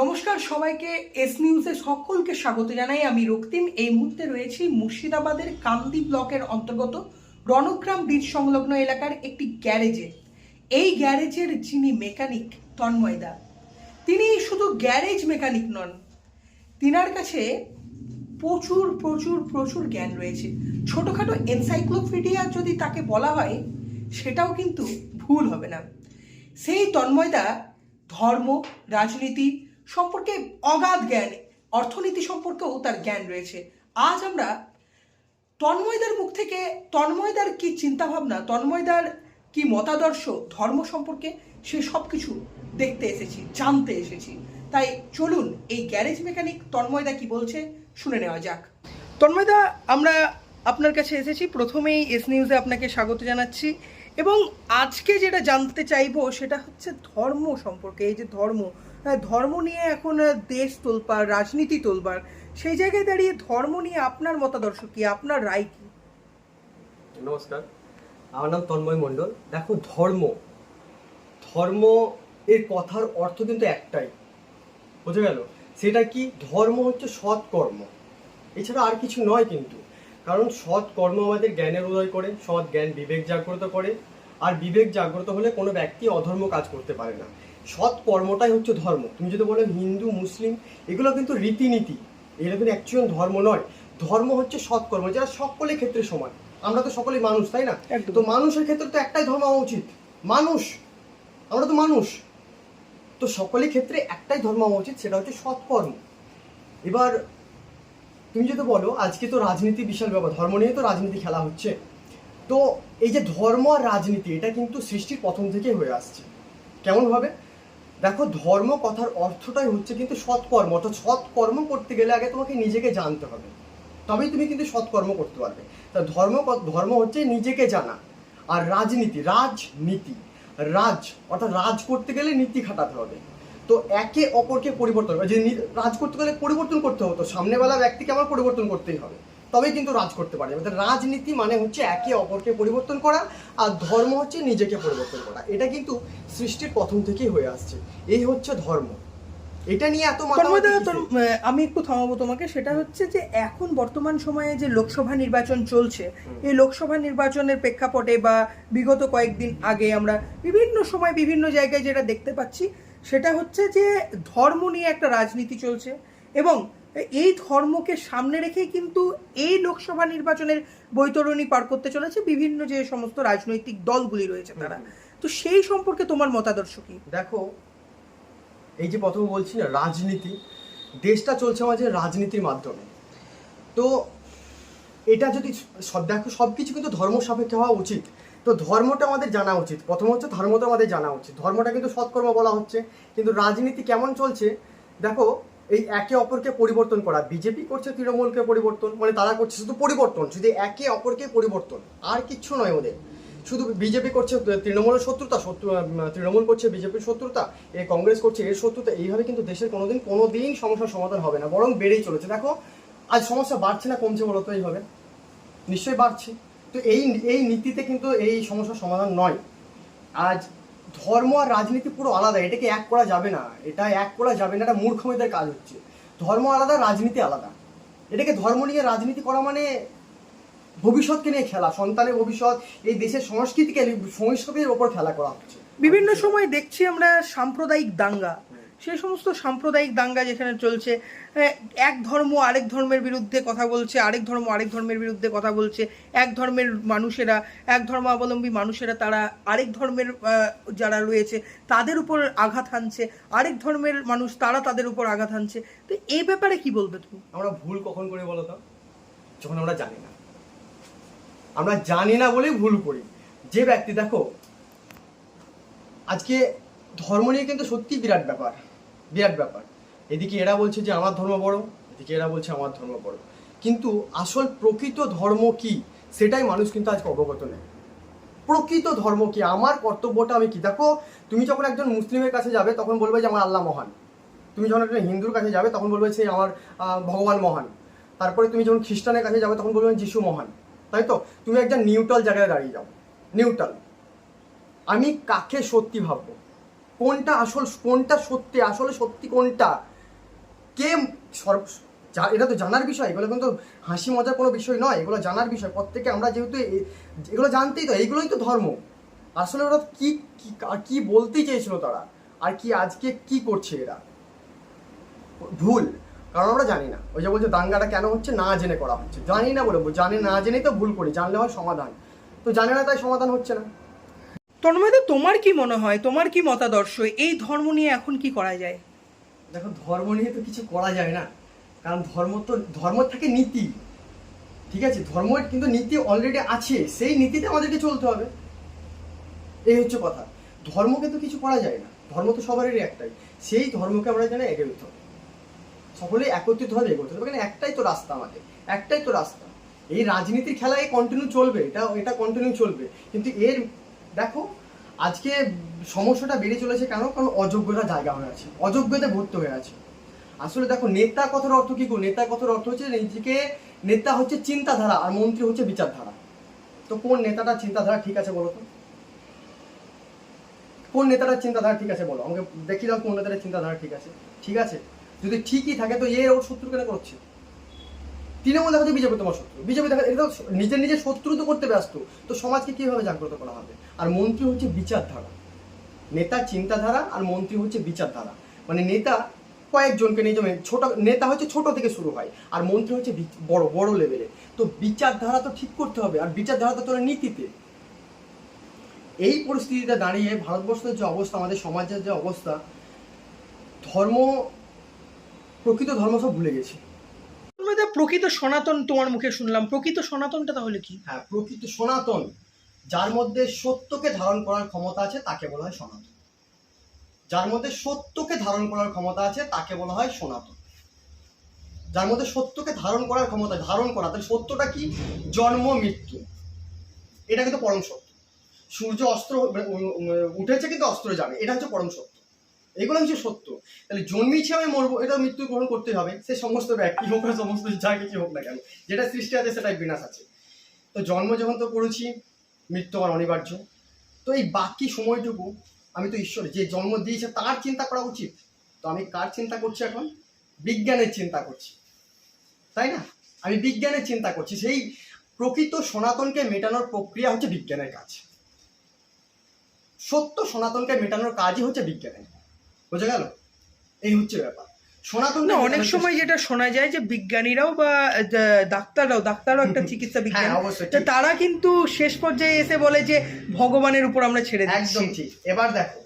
নমস্কার, সবাইকে এস নিউজে সকলকে স্বাগত জানাই। আমি রক্তিম। এই মুহূর্তে রয়েছি মুর্শিদাবাদের কান্দি ব্লকের অন্তর্গত রণগ্রাম বীজ সংলগ্ন এলাকার একটি গ্যারেজে। এই গ্যারেজের যিনি মেকানিক তন্ময়দা তিনি শুধু গ্যারেজ মেকানিক নন, তিনার কাছে প্রচুর প্রচুর প্রচুর জ্ঞান রয়েছে। ছোটোখাটো এনসাইক্লোপিডিয়া যদি তাকে বলা হয়, সেটাও কিন্তু ভুল হবে না। সেই তন্ময়দা ধর্ম, রাজনীতি সম্পর্কে অগাধ জ্ঞান, অর্থনীতি সম্পর্কেও তার জ্ঞান রয়েছে। আজ আমরা তন্ময়দার মুখ থেকে, তন্ময়দার কি চিন্তাভাবনা, তন্ময়দার কি মতাদর্শ, ধর্ম সম্পর্কে সে সব কিছু দেখতে এসেছি, জানতে এসেছি। তাই চলুন এই গ্যারেজ মেকানিক তন্ময়দা কি বলছে শুনে নেওয়া যাক। তন্ময়দা, আমরা আপনার কাছে এসেছি, প্রথমেই এস নিউজে আপনাকে স্বাগত জানাচ্ছি এবং আজকে যেটা জানতে চাইব সেটা হচ্ছে ধর্ম সম্পর্কে, এই যে ধর্ম ধর্ম নিয়ে এখন দেশ তোলপাড়, রাজনীতি তোলবার সেই জায়গায় দাঁড়িয়ে ধর্ম নিয়ে আপনার মতাদর্শ কি? আপনার রায় কি? নমস্কার। আমার নাম তন্ময় মণ্ডল। দেখো, ধর্ম। ধর্ম এর কথার অর্থ কিন্তু একটাই। বোঝা গেল? সেটা কি? ধর্ম হচ্ছে সৎকর্ম। এছাড়া আর কিছু নয় কিন্তু। কারণ সৎ কর্ম আমাদের জ্ঞানের উদয় করে, সৎ জ্ঞান বিবেক জাগ্রত করে। আর বিবেক জাগ্রত হলে কোনো ব্যক্তি অধর্ম কাজ করতে পারে না। সৎ কর্মটাই হচ্ছে ধর্ম। তুমি যদি বলো হিন্দু মুসলিম এগুলো কিন্তু রীতিনীতি। এগুলো কিন্তু অ্যাকচুয়াল ধর্ম নয়। ধর্ম হচ্ছে সৎ কর্ম যারা সকলের ক্ষেত্রে সমান। আমরা তো সকলেই মানুষ তাই না। তো মানুষের ক্ষেত্রে তো একটাই ধর্ম হওয়া উচিত। মানুষ। আমরা তো মানুষ। তো সকলের ক্ষেত্রে একটাই ধর্ম হওয়া উচিত সেটা হচ্ছে সৎকর্ম এবার তুমি যদি বলো আজকে তো রাজনীতি বিশাল ব্যাপার ধর্ম নিয়ে তো রাজনীতি খেলা হচ্ছে। তো এই যে ধর্ম আর রাজনীতি এটা কিন্তু সৃষ্টির প্রথম থেকে হয়ে আসছে। কেমন ভাবে দেখো, ধর্ম কথার অর্থটাই হচ্ছে কিন্তু সৎকর্ম, অর্থাৎ সৎকর্ম করতে গেলে আগে তোমাকে নিজেকে জানতে হবে। তবেই তুমি কিন্তু সৎকর্ম করতে পারবে। তা ধর্ম ধর্ম হচ্ছে নিজেকে জানা আর রাজনীতি রাজনীতি। রাজ, অর্থাৎ রাজ করতে গেলে নীতি খাটাতে হবে। তো একে অপরকে পরিবর্তন, যে রাজ করতে গেলে পরিবর্তন করতে হবে। তো সামনেবেলা ব্যক্তিকে আমার পরিবর্তন করতেই হবে। তবেই কিন্তু রাজ করতে পারে। অর্থাৎ রাজনীতি মানে হচ্ছে একে অপরকে পরিবর্তন করা আর ধর্ম হচ্ছে নিজেকে পরিবর্তন করা। এটা কিন্তু সৃষ্টির প্রথম থেকেই হয়ে আসছে। এই হচ্ছে ধর্ম। এটা নিয়ে এত আমি একটু থামাবো তোমাকে। সেটা হচ্ছে যে এখন বর্তমান সময়ে যে লোকসভা নির্বাচন চলছে এই লোকসভা নির্বাচনের প্রেক্ষাপটে বা বিগত কয়েকদিন আগে আমরা বিভিন্ন সময় বিভিন্ন জায়গায় যেটা দেখতে পাচ্ছি সেটা হচ্ছে যে ধর্ম নিয়ে একটা রাজনীতি চলছে এবং এই ধর্মকে সামনে রেখেই কিন্তু এই লোকসভা নির্বাচনের বৈতরণী পার করতে চলেছে বিভিন্ন যে সমস্ত রাজনৈতিক দলগুলি রয়েছে তারা। তো সেই সম্পর্কে তোমার মতাদর্শ কি? দেখো এই যে প্রথমে বলছি না রাজনীতি। দেশটা চলছে আমাদের রাজনীতির মাধ্যমে। তো এটা যদি দেখো সব কিছু কিন্তু ধর্ম সাপেক্ষে হওয়া উচিত। তো ধর্মটা আমাদের জানা উচিত। প্রথম হচ্ছে ধর্মটা আমাদের জানা উচিত। ধর্মটা কিন্তু সৎকর্ম বলা হচ্ছে। কিন্তু রাজনীতি কেমন চলছে? দেখো এই একে অপরকে পরিবর্তন করা। বিজেপি করছে, তৃণমূলকে পরিবর্তন মানে তারা করছে শুধু পরিবর্তন, শুধু একে অপরকে পরিবর্তন, আর কিচ্ছু নয় ওদের। শুধু বিজেপি করছে, তৃণমূলের শত্রুতা, শত্রু তৃণমূল করছে, বিজেপির শত্রুতা, এ কংগ্রেস করছে, এর শত্রুতা, এইভাবে কিন্তু দেশের কোনোদিন কোনোদিন সমস্যার সমাধান হবে না, বরং বেড়েই চলেছে। দেখো, আজ সমস্যা বাড়ছে না, কমছে বলো তো এইভাবে। নিশ্চয়ই বাড়ছে। তো এই এই নীতিতে কিন্তু এই সমস্যার সমাধান নয়। আজ ধর্ম আর রাজনীতি পুরো আলাদা এটাকে এক করা যাবে না এটা এক করা যাবে না এটা মূর্খমেদের কাজ হচ্ছে। ধর্ম আলাদা রাজনীতি আলাদা। এটাকে ধর্ম নিয়ে রাজনীতি করা মানে ভবিষ্যৎকে নিয়ে খেলা সন্তানের ভবিষ্যৎ এই দেশের সংস্কৃতিকে সংস্কৃতির ওপর খেলা করা হচ্ছে। বিভিন্ন সময় দেখছি আমরা সাম্প্রদায়িক দাঙ্গা। সেই সমস্ত সাম্প্রদায়িক দাঙ্গা যেখানে চলছে আহ, এক ধর্ম আরেক ধর্মের বিরুদ্ধে কথা বলছে আরেক ধর্ম আরেক ধর্মের বিরুদ্ধে কথা বলছে এক ধর্মের মানুষেরা এক ধর্মাবলম্বী মানুষেরা তারা আরেক ধর্মের যারা রয়েছে তাদের উপর আঘাত হানছে আরেক ধর্মের মানুষ তারা তাদের উপর আঘাত হানছে। তো এই ব্যাপারে কি বলবে তুমি? আমরা ভুল কখন করে বলো তো? যখন আমরা জানি না। আমরা জানি না বলেই ভুল করি। যে ব্যক্তি দেখো আজকে ধর্ম নিয়ে কিন্তু সত্যি বিরাট ব্যাপার। বিরাট ব্যাপার। এদিকে এরা বলছে যে আমার ধর্ম বড়, এদিকে এরা বলছে আমার ধর্ম বড়। কিন্তু আসল প্রকৃত ধর্ম কি, সেটাই মানুষ কিন্তু আজকে অবগত নেই। প্রকৃত ধর্ম কি, আমার কর্তব্যটা আমি কি? দেখো, তুমি যখন একজন মুসলিমের কাছে যাবে, তখন বলবে যে আমার আল্লাহ মহান। তুমি যখন একজন হিন্দুর কাছে যাবে, তখন বলবে সে আমার ভগবান মহান। তারপরে তুমি যখন খ্রিস্টানের কাছে যাবে, তখন বলবে যিশু মহান। তাই তো? তুমি একজন নিউট্রাল জায়গায় দাঁড়িয়ে যাও। নিউট্রাল। আমি কাকে সত্যি ভাববো? কোনটা আসল, কোনটা সত্যি, আসলে সত্যি কোনটা? কে সর্ব এটা তো জানার বিষয়, এগুলো কিন্তু হাসি মজার কোনো বিষয় নয়, এগুলো জানার বিষয়। প্রত্যেকে আমরা যেহেতু এগুলো জানতেই তো, এইগুলোই তো ধর্ম। আসলে ওরা কি কি বলতে চেয়েছিল তারা? আর কি আজকে কি করছে এরা? ভুল, কারণ আমরা জানি না। ওই যে বলছে, দাঙ্গাটা কেন হচ্ছে, না জেনে করা হচ্ছে। জানি না বলে জানে না জেনেই তো ভুল করি, জানলে হয় সমাধান। তো জানে না তাই সমাধান হচ্ছে না। তন্ময়দা, তোমার কি মনে হয়? তোমার কি মতাদর্শ? এই ধর্ম নিয়ে এখন কি করা যায়? দেখো, ধর্ম নিয়ে তো কিছু করা যায় না। কারণ ধর্ম তো, ধর্ম থাকে নীতি। ঠিক আছে? ধর্মের কিন্তু নীতি অলরেডি আছে। সেই নীতিতে আমাদেরকে চলতে হবে। এই হচ্ছে কথা। ধর্মকে তো কিছু করা যায় না। ধর্ম তো সবারই একটাই। সেই ধর্মকে আমরা জানি এগিয়ে হবে। সকলে একত্রিত ভাবে এগোতে হবে। কারণ একটাই তো রাস্তা আমাদের। একটাই তো রাস্তা। এই রাজনীতির খেলা এই কন্টিনিউ চলবে। এটা এটা কন্টিনিউ চলবে। কিন্তু এর দেখো, আজকে সমস্যাটা বেড়ে চলেছে কেন? কারণ অযোগ্যতা জায়গা হয়ে আছে, অযোগ্যতা ভর্তি হয়ে আছে। আসলে দেখো, নেতা কথার অর্থ কি নেতা কথার অর্থ হচ্ছে নিজেকে, নেতা হচ্ছে চিন্তাধারা আর মন্ত্রী হচ্ছে বিচারধারা। তো কোন নেতাটা চিন্তাধারা ঠিক আছে বলো তো? কোন নেতাটার চিন্তাধারা ঠিক আছে বলো? আমাকে দেখি দাও কোন নেতাটার চিন্তাধারা ঠিক আছে। ঠিক আছে? যদি ঠিকই থাকে তো এ ওর শত্রু কেন করছে? তৃণমূল দেখা যায় বিজেপি তোমার শত্রু। বিজেপি দেখা এটা নিজের নিজের শত্রু তো করতে ব্যস্ত। তো সমাজকে কীভাবে জাগ্রত করা হবে? আর মন্ত্রী হচ্ছে বিচারধারা। নেতা চিন্তাধারা আর মন্ত্রী হচ্ছে বিচারধারা। মানে নেতা কয়েকজনকে নিয়ে যেমন ছোট নেতা হচ্ছে ছোট থেকে শুরু হয়, আর মন্ত্রী হচ্ছে বড় বড় লেভেলে তো বিচারধারা তো ঠিক করতে হবে, আর বিচারধারা তো তোর নীতিতে। এই পরিস্থিতিতে দাঁড়িয়ে ভারতবর্ষের যে অবস্থা, আমাদের সমাজের যে অবস্থা, ধর্ম প্রকৃত ধর্ম সব ভুলে গেছে। তন্ময়দা প্রকৃত সনাতন তোমার মুখে শুনলাম। প্রকৃত সনাতনটা তাহলে কি? হ্যাঁ প্রকৃত সনাতন, যার মধ্যে সত্যকে ধারণ করার ক্ষমতা আছে, তাকে বলা হয় সনাতন। যার মধ্যে সত্যকে ধারণ করার ক্ষমতা আছে, তাকে বলা হয় সনাতন। যার মধ্যে সত্যকে ধারণ করার ক্ষমতা, ধারণ করা, তাহলে সত্যটা কি? জন্ম, মৃত্যু। এটা কিন্তু পরম সত্য। সূর্য অস্ত্র উঠেছে কিন্তু অস্ত্র যাবে, এটা হচ্ছে পরম সত্য। এগুলো হচ্ছে সত্য। তাহলে জন্মেছি আমি মরবো এটা মৃত্যু গ্রহণ করতে হবে। সে সমস্ত ব্যক্তি হোক না সমস্ত যা কিছু হোক না কেন, যেটা সৃষ্টি আছে সেটাই বিনাশ আছে। তো জন্ম যখন তো করেছি, মৃত্যু আমার অনিবার্য। তো এই বাকি সময়টুকু আমি তো ঈশ্বর যে জন্ম দিয়েছে তার চিন্তা করা উচিত। তো আমি কার চিন্তা করছি এখন? বিজ্ঞানের চিন্তা করছি। তাই না? আমি বিজ্ঞানের চিন্তা করছি। সেই প্রকৃত সনাতনকে মেটানোর প্রক্রিয়া হচ্ছে বিজ্ঞানের কাজ। সত্য সনাতনকে মেটানোর কাজই হচ্ছে বিজ্ঞানের। বোঝা গেল? এই হচ্ছে ব্যাপার। সনাতন না অনেক সময় যেটা শোনা যায় যে বিজ্ঞানীরাও বা ডাক্তাররাও ডাক্তাররাও একটা চিকিৎসা বিজ্ঞান। হ্যাঁ। তারা কিন্তু শেষ পর্যায়ে এসে বলে যে ভগবানের উপর আমরা ছেড়ে দিচ্ছি। একদম ঠিক। এবার দেখো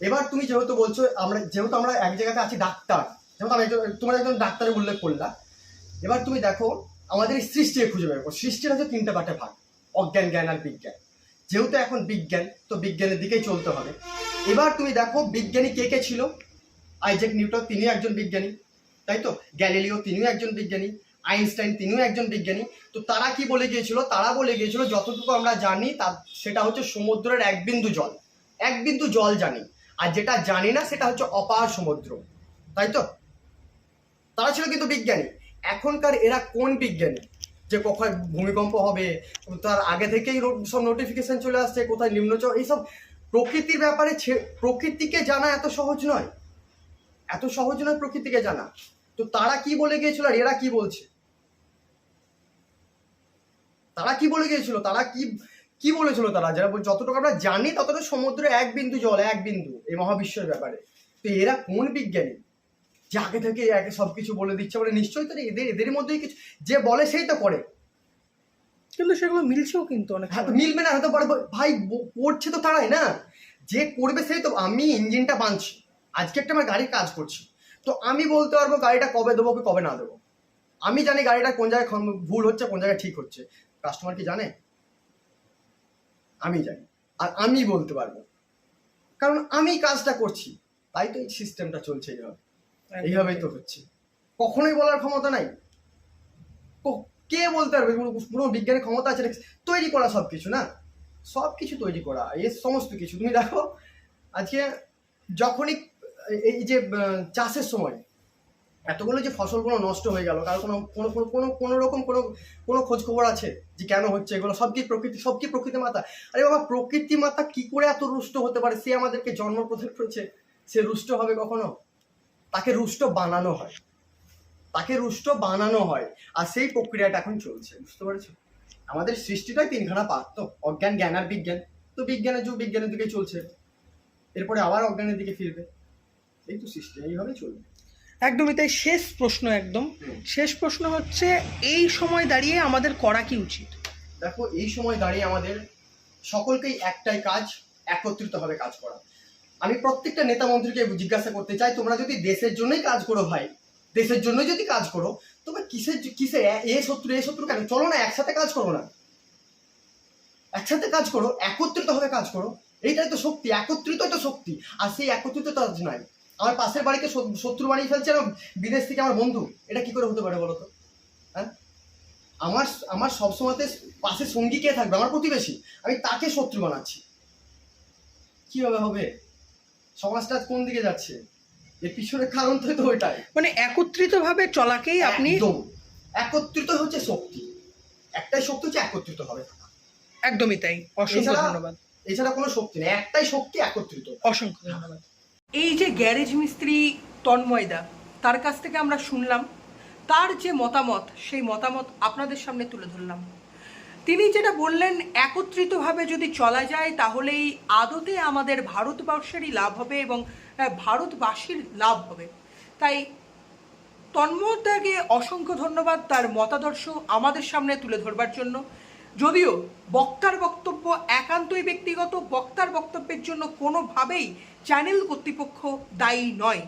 এবার তুমি যেহেতু বলছো আমরা যেহেতু আমরা এক জায়গাতে আছি ডাক্তার যেহেতু আমি একজন তোমার একজন ডাক্তারের উল্লেখ করলাম এবার তুমি দেখো আমাদের এই সৃষ্টিকে খুঁজে বের করো। সৃষ্টির হচ্ছে তিনটা পার্টে ভাগ অজ্ঞান জ্ঞান আর বিজ্ঞান। যেহেতু এখন বিজ্ঞান, তো বিজ্ঞানের দিকেই চলতে হবে। এবার তুমি দেখো বিজ্ঞানী কে কে ছিল? আইজ্যাক নিউটন তিনি একজন বিজ্ঞানী, তাই তো? গ্যালিলিও তিনিও একজন বিজ্ঞানী, আইনস্টাইন তিনিও একজন বিজ্ঞানী। তো তারা কি বলে গিয়েছিল? তারা বলে গিয়েছিল, যতটুকু আমরা জানি তার সেটা হচ্ছে সমুদ্রের এক বিন্দু জল। এক বিন্দু জল জানি, আর যেটা জানি না সেটা হচ্ছে অপার সমুদ্র, তাই তো? তারা ছিল কিন্তু বিজ্ঞানী। এখনকার এরা কোন বিজ্ঞানী? যে কোথায় ভূমিকম্প হবে, তার আগে থেকেই সব নোটিফিকেশন চলে আসছে, কোথায় নিম্নচ এইসব প্রকৃতির ব্যাপারে প্রকৃতিকে জানা এত সহজ নয়। এত সহজ নয় প্রকৃতিকে জানা। তো তারা কি বলে গিয়েছিল আর এরা কি বলছে? তারা কি বলে গিয়েছিল? তারা কি কি বলেছিল তারা? যারা যতটুকু আমরা জানি ততটা সমুদ্রে এক বিন্দু জল, এক বিন্দু এই মহাবিশ্বের ব্যাপারে। তো এরা কোন বিজ্ঞানী? যে আগে থেকে একে সবকিছু বলে দিচ্ছে মানে নিশ্চয়ই তো এদের এদের মধ্যেই কিছু যে বলে সেই তো করে। কিন্তু সেগুলো মিলছেও কিন্তু অনেক হ্যাঁ মিলবে না হয়তো পারে ভাই করছে তো তারাই না। যে করবে সেই তো আমি ইঞ্জিনটা বাঁধছি। আজকে একটা আমার গাড়ির কাজ করছি। তো আমি বলতে পারব গাড়িটা কবে দেবো কি কবে না দেবো? আমি জানি গাড়িটা কোন জায়গায় ভুল হচ্ছে কোন জায়গায় ঠিক হচ্ছে। কাস্টমার কি জানে? আমি জানি। আর আমি বলতে পারব। কারণ আমি কাজটা করছি। তাই তো এই সিস্টেমটা চলছে এইভাবে এইভাবেই তো হচ্ছে। কখনোই বলার ক্ষমতা নাই। ক- বলতে পারবে? পুরো- বিজ্ঞানের ক্ষমতা আছে? তৈরি করা সব কিছু না? সব কিছু তৈরি করা এই সমস্ত কিছু। তুমি দেখো, আজকে যখনই, এই যে চাষের সময়, এতগুলো যে ফসলগুলো নষ্ট হয়ে গেল, কারও কোনো কোনো কোনো কোনো রকম কোনো কোনো খোঁজ খবর আছে যে কেন হচ্ছে এগুলো? সব কি প্রকৃতি সব কি প্রকৃতি মাতা? আরে বাবা, প্রকৃতি মাতা কি করে এত রুষ্ট হতে পারে? সে আমাদেরকে জন্ম প্রদান করেছে। সে রুষ্ট হবে কখনো? তাকে রুষ্ট বানানো হয়। তাকে রুষ্ট বানানো হয় আর সেই প্রক্রিয়াটা এখন চলছে বুঝতে পারছ? আমাদের সৃষ্টিটাই তিনখানা তো অজ্ঞান জ্ঞান আর বিজ্ঞান। তো বিজ্ঞানের যুগ বিজ্ঞানের দিকে চলছে। এরপরে আবার অজ্ঞানের দিকে ফিরবে। এই তো সৃষ্টি এইভাবেই চলবে। একদমই তাই শেষ প্রশ্ন একদম। শেষ প্রশ্ন হচ্ছে এই সময় দাঁড়িয়ে আমাদের করা কি উচিত? দেখো এই সময় দাঁড়িয়ে আমাদের সকলকেই একটাই কাজ একত্রিত একত্রিতভাবে কাজ করা। আমি প্রত্যেকটা নেতা মন্ত্রীকে জিজ্ঞাসা করতে চাই, তোমরা যদি দেশের জন্যই কাজ করো ভাই, দেশের জন্যই যদি কাজ করো, তোমরা কিসের কিসে, এ- শত্রু, এ শত্রু কেন? চলো না, একসাথে কাজ করো না। একসাথে কাজ করো, একত্রিতভাবে কাজ করো। এইটাই তো শক্তি একত্রিত তো শক্তি। আর সেই একত্রিত আজ নাই আমার পাশের শত- শত্রু বানিয়ে ফেলছে না বিদেশ থেকে আমার বন্ধু। এটা কি করে হতে পারে বলো তো হ্যাঁ? আমার আমার সবসময়তে পাশে সঙ্গী কে থাকবে? আমার প্রতিবেশী। আমি তাকে শত্রু বানাচ্ছি। কীভাবে হবে? সমাজটা কোন দিকে যাচ্ছে? এর পিছনে কারণ তো ওইটাই। মানে একত্রিতভাবে চলাকেই আপনি একত্রিত হচ্ছে শক্তি। একটাই শক্তি হচ্ছে একত্রিত হবে। একদমই তাই। অসংখ্য ধন্যবাদ। এছাড়া কোনো শক্তি নেই। একটাই শক্তি একত্রিত। অসংখ্য ধন্যবাদ। এই যে গ্যারেজ মিস্ত্রি তন্ময়দা তার কাছ থেকে আমরা শুনলাম তার যে মতামত সেই মতামত আপনাদের সামনে তুলে ধরলাম। তিনি যেটা বললেন, একত্রিতভাবে যদি চলা যায়, তাহলেই আদতে আমাদের ভারতবর্ষেরই লাভ হবে এবং ভারতবাসীর লাভ হবে। তাই তন্ময়দাকে অসংখ্য ধন্যবাদ তার মতাদর্শ আমাদের সামনে তুলে ধরবার জন্য। যদিও বক্তার বক্তব্য একান্তই ব্যক্তিগত, বক্তার বক্তব্যের জন্য কোনোভাবেই চ্যানেল কর্তৃপক্ষ দায়ী নয়।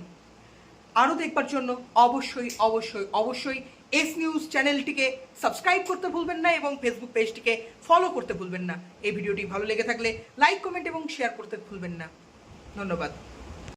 আরও দেখবার জন্য অবশ্যই অবশ্যই অবশ্যই এস নিউজ চ্যানেলটিকে সাবস্ক্রাইব করতে ভুলবেন না এবং ফেসবুক পেজটিকে ফলো করতে ভুলবেন না। এই ভিডিওটি ভালো লেগে থাকলে লাইক কমেন্ট এবং শেয়ার করতে ভুলবেন না। ধন্যবাদ।